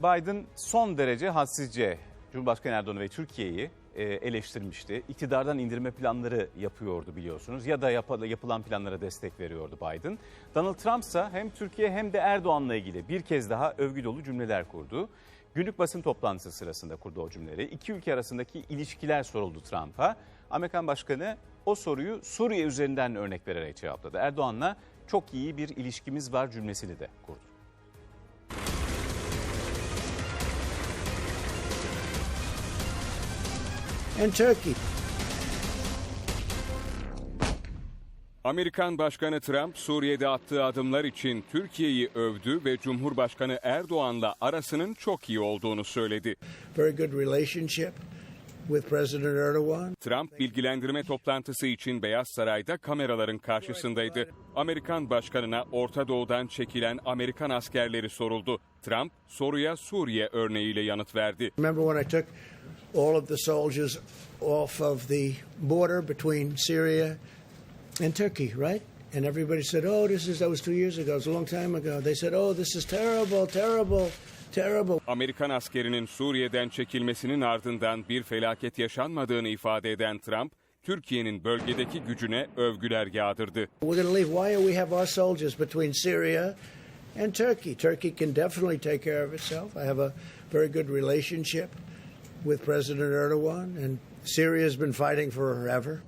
Biden son derece hadsizce Cumhurbaşkanı Erdoğan'ı ve Türkiye'yi e, eleştirmişti. İktidardan indirme planları yapıyordu biliyorsunuz ya da yap- yapılan planlara destek veriyordu Biden. Donald Trump ise hem Türkiye hem de Erdoğan'la ilgili bir kez daha övgü dolu cümleler kurdu. Günlük basın toplantısı sırasında kurdu o cümleleri. İki ülke arasındaki ilişkiler soruldu Trump'a. Amerikan Başkanı o soruyu Suriye üzerinden örnek vererek cevapladı. Erdoğan'la çok iyi bir ilişkimiz var cümlesini de kurdu. And Turkey. Amerikan Başkanı Trump Suriye'de attığı adımlar için Türkiye'yi övdü ve Cumhurbaşkanı Erdoğan'la arasının çok iyi olduğunu söyledi. Very good relationship with President Erdogan. Trump bilgilendirme toplantısı için Beyaz Saray'da kameraların karşısındaydı. Amerikan başkanına Orta Doğu'dan çekilen Amerikan askerleri soruldu. Trump soruya Suriye örneğiyle yanıt verdi. Remember when I took all of the soldiers off of the border between Syria and Turkey, right? And everybody said, "Oh, this is that was two years ago. It was a long time ago." They said, "Oh, this is terrible, terrible, terrible." Amerikan askerinin Suriye'den çekilmesinin ardından bir felaket yaşanmadığını ifade eden Trump, Türkiye'nin bölgedeki gücüne övgüler yağdırdı. We're going to leave. Why do we have our soldiers between Syria and Turkey? Turkey can definitely take care of itself. I have a very good relationship with President Erdogan, and Syria has been fighting forever.